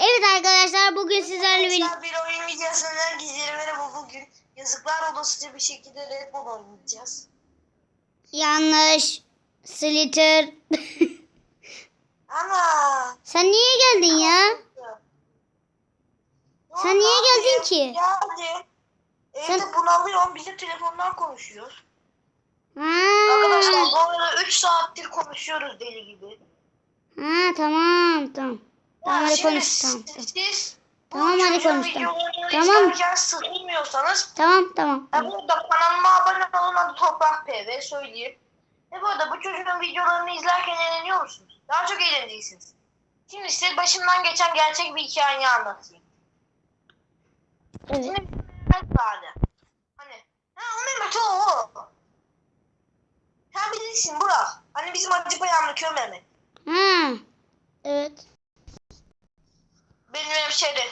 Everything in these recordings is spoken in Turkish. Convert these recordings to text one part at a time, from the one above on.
Evet arkadaşlar bugün sizlerle birlikte bir oyun videosundan gizleri merhaba bugün. Yazıklar olasıca bir şekilde Red Bull oynayacağız. yanlış Slitter. Ana. Sen niye geldin ya? Sen niye geldin ki? Geldim. Evde Sen- bunalıyorum. Biz de telefondan konuşuyoruz. Ha. Arkadaşlar bu arada 3 saattir konuşuyoruz deli gibi. Ha tamam tamam. Tamam hadi konuş tamam. siz- Siz bu Tamam, hadi çocuğun konuş, tamam. videolarını Tamam. izlerken sıkılmıyorsanız Tamam tamam. Ya burada kanalıma abone olun adı Toprak PV söyleyeyim. Ve bu arada bu çocuğun videolarını izlerken eğleniyor musunuz? Daha çok eğleneceksiniz. Şimdi size başımdan geçen gerçek bir hikayeyi anlatayım. Evet. Şimdi bir Mehmet vardı. Hani, ha o Mehmet o o. Sen bilirsin Burak. Hani bizim acı bayanlı köy Mehmet. Ha. Evet. Hemşeri.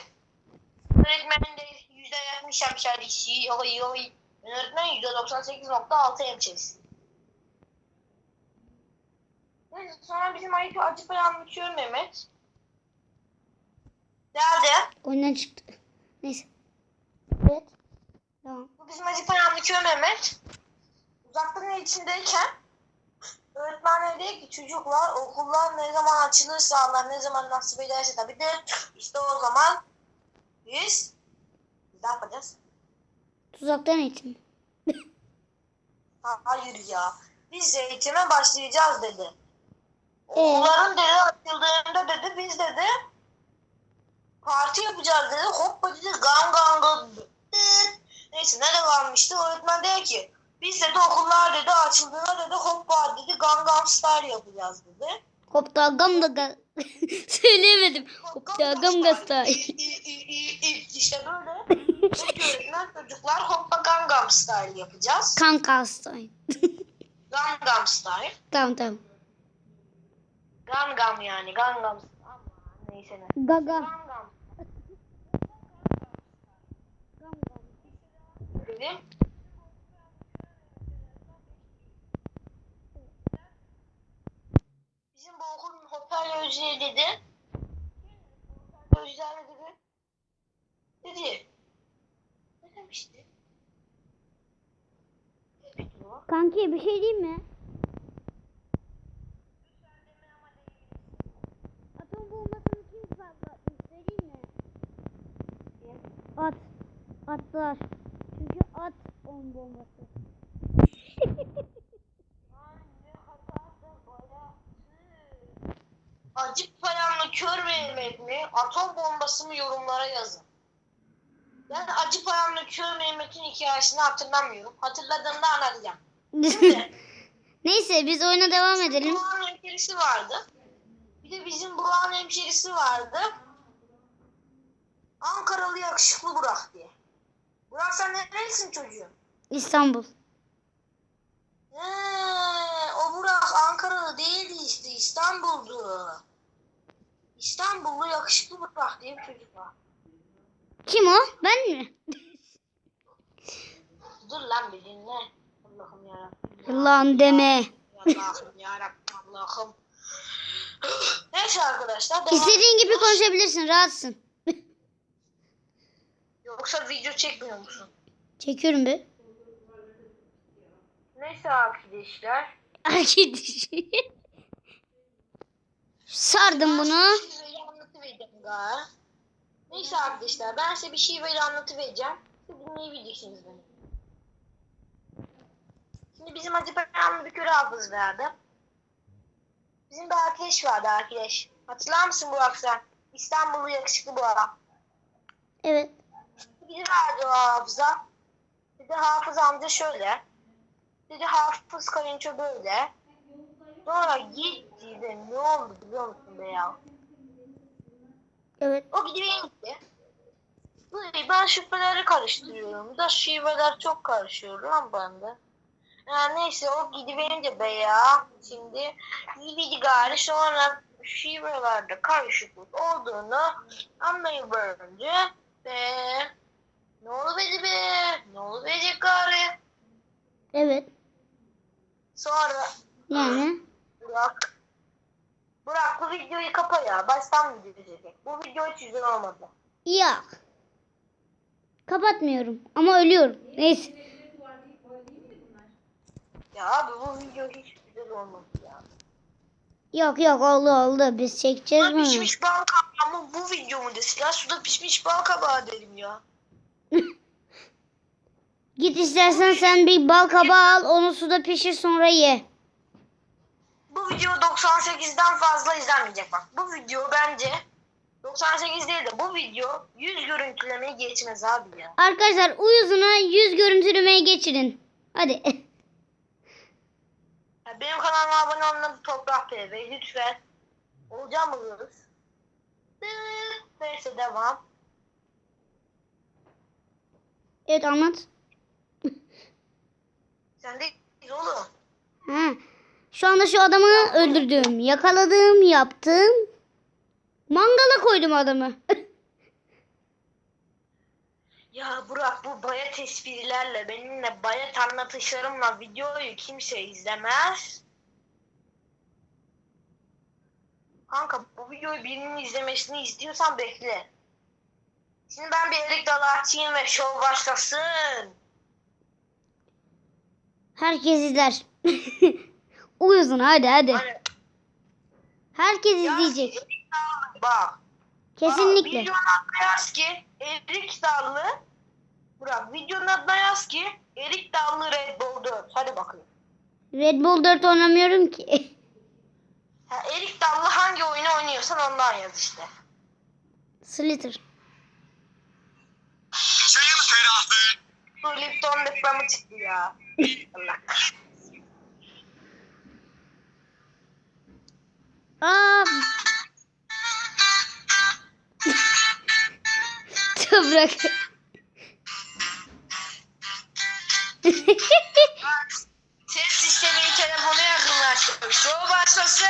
Öğretmen de yüzde yetmiş hemşerisi. Yoy yoy. Öğretmen yüzde doksan sekiz nokta altı hemşerisi. Neyse sonra bizim ayıp acı bayanlı köy Mehmet. Geldi. Oyundan çıktı. Neyse. Evet. Tamam. Bu bizim acı bayanlı köy Mehmet. Uzaktan içindeyken öğretmen dedi ki çocuklar okullar ne zaman açılırsa Allah ne zaman nasip ederse tabii de işte o zaman biz ne yapacağız? Tuzaktan eğitim. Hayır ya. Biz eğitime başlayacağız dedi. Okulların dedi açıldığında dedi biz dedi parti yapacağız dedi. Hoppa dedi gam. Dıt. Neyse nerede kalmıştı? Öğretmen dedi ki biz dedi okullar dedi açıldığında dedi hoppa dedi Gangnam Style yapacağız dedi. Hopta gam da ga. Söyleyemedim. Gam da style. İşte böyle. Peki öğretmen çocuklar hoppa Gangnam Style yapacağız. Kanka style. Gangnam Style. Tamam tamam. Gangnam yani Gangnam Style. Aman, Neyse ne. Gaga. Gangnam. Dedim. Bizim bu okulun hoparlörcüye dedi. Ne dedi? Dedi. Ne demişti? Kanki bir şey diyeyim mi? Atom bombasını kim patlatmış söyleyeyim mi? At. Atlar. Çünkü at on bombası. Kör Mehmet mi? Atom bombası mı yorumlara yazın. Ben acı payanlı kör Mehmet'in hikayesini hatırlamıyorum. Hatırladığımda anlatacağım. Şimdi Neyse biz oyuna devam edelim. Burak'ın hemşerisi vardı. Bir de bizim Burak'ın hemşerisi vardı. Ankaralı yakışıklı Burak diye. Burak sen nerelisin çocuğum? İstanbul. He, o Burak Ankaralı değildi işte İstanbul'du. İstanbullu yakışıklı Burak diye bir çocuk var. Kim o? Ben mi? Dur lan bir dinle. Allah'ım yarabbim. Lan deme. Allah'ım yarabbim Allah'ım. Neyse arkadaşlar. devam İstediğin gibi ediyoruz. konuşabilirsin. Rahatsın. Yoksa video çekmiyor musun? Çekiyorum be. Neyse arkadaşlar. Arkadaş. Sardım bunu. Neyse arkadaşlar ben size bir şiveyi anlatıvereceğim. Siz dinleyebileceksiniz beni. Şimdi bizim Hacı bir köre hafız vardı. Bizim bir arkadaş vardı arkadaş. Hatırlar mısın Burak sen? İstanbullu yakışıklı Burak. Evet. Biri verdi o hafıza. Dedi hafız amca şöyle. Dedi hafız kayınço böyle. Sonra gitti de ne oldu biliyor musun be ya? Evet. O gidip gitti. Ben şifreleri karıştırıyorum. Da şifreler çok karışıyor lan bende. Yani neyse o gidiverince be ya. Şimdi gidiydi gari sonra şifrelerde karışıklık olduğunu anlayıverince be ne oluverdi be? Ne oluverecek gari? Evet. Sonra Yani. Burak Burak bu videoyu kapa ya. Baştan video çekecek. Bu video hiç güzel olmadı. Yok. Kapatmıyorum ama ölüyorum. Neyse. Ya abi bu video hiç güzel olmadı ya. Yok yok oldu oldu. Biz çekeceğiz bunu. pişmiş bal kabağı ama bu video mu desin? Ya suda pişmiş bal kabağı derim ya. Git istersen sen bir bal kabağı al onu suda pişir sonra ye. Bu video 98'den fazla izlenmeyecek bak. Bu video bence 98 değil de bu video 100 görüntülemeyi geçmez abi ya. Arkadaşlar uyuzuna yüz görüntülemeye geçirin. Hadi. Benim kanalıma abone olun Toprak TV lütfen. Olacağım mısınız? Neyse devam. Evet anlat. Sen de oğlum. Ha. Şu anda şu adamı öldürdüm. Yakaladım, yaptım. Mangala koydum adamı. Ya Burak bu bayat esprilerle benimle bayat anlatışlarımla videoyu kimse izlemez. Kanka bu videoyu birinin izlemesini istiyorsan bekle. Şimdi ben bir erik dalı açayım ve şov başlasın. Herkes izler. Uyuzun hadi hadi. Hani, Herkes ya izleyecek. erik dalı bak. Kesinlikle. Aa, videonun adına yaz ki erik dallı. Burak videonun adına yaz ki erik dallı Red Bull 4. Hadi bakayım. Red Bull 4 oynamıyorum ki. Ha, erik dallı hangi oyunu oynuyorsan ondan yaz işte. Slither. Çayın ferahlığı. Bu Lipton reklamı çıktı ya. Allah Aa. Toprak. Ses sistemini telefona yakınlaştırmış. Şov başlasın.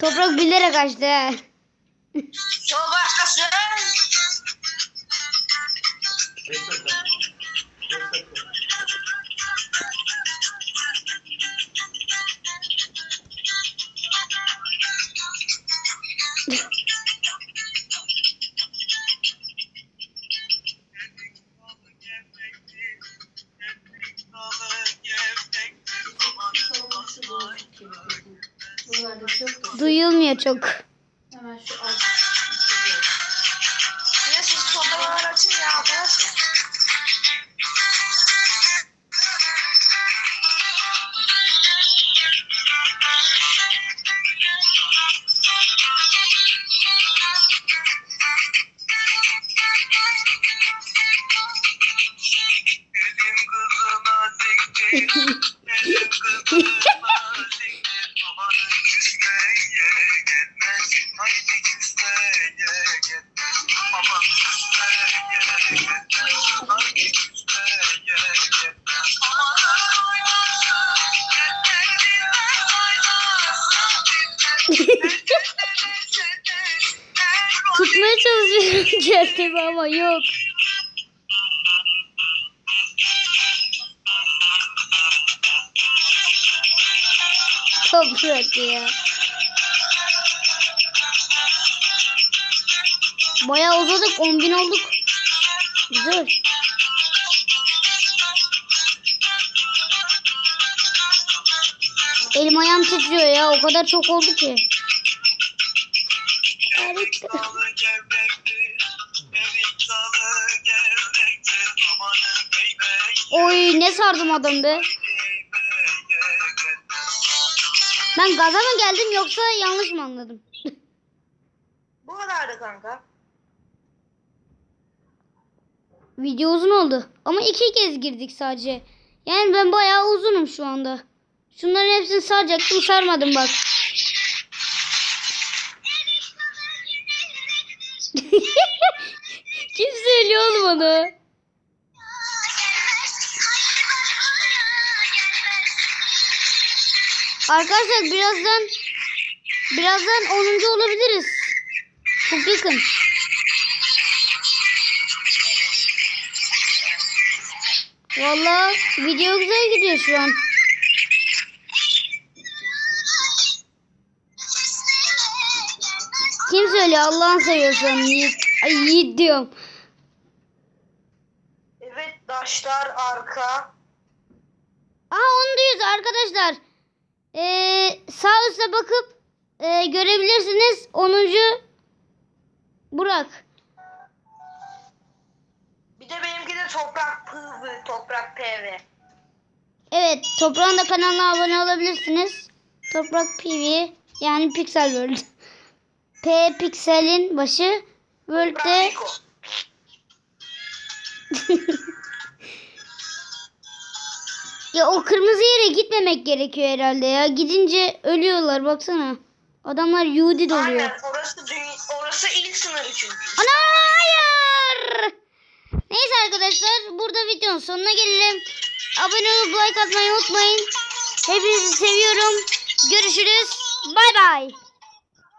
Toprak bilerek açtı. Şov başlasın. Duyulmuyor çok. Çalışıyorum kendimi ama yok. Toprak ya. Bayağı uzadık. 10 bin olduk. Güzel. Elim ayağım titriyor ya. O kadar çok oldu ki. Erik Oy ne sardım adam be. Ben gaza mı geldim yoksa yanlış mı anladım? Bu kadardı kanka. Video uzun oldu. Ama iki kez girdik sadece. Yani ben bayağı uzunum şu anda. Şunların hepsini saracaktım sarmadım bak. Kim söylüyor oğlum onu? Arkadaşlar birazdan birazdan 10. olabiliriz. Çok yakın. Vallahi video güzel gidiyor şu an. Kim söylüyor Allah'ını seviyorsan Yiğit. Ay Yiğit diyorum. Evet daşlar arka. Aa onu diyoruz arkadaşlar. Ee, sağ üstte bakıp e, görebilirsiniz. 10. Burak. Bir de benimki de toprak PV, toprak PV. Evet toprağın da kanalına abone olabilirsiniz. Toprak PV yani Pixel World. P Pixel'in başı. World Toprak. ya o kırmızı yere gitmemek gerekiyor herhalde ya. Gidince ölüyorlar baksana. Adamlar Yudi doluyor. Aynen orası, orası ilk sınırı çünkü. Ana hayır. Neyse arkadaşlar burada videonun sonuna gelelim. Abone olup like atmayı unutmayın. Hepinizi seviyorum. Görüşürüz. Bay bay.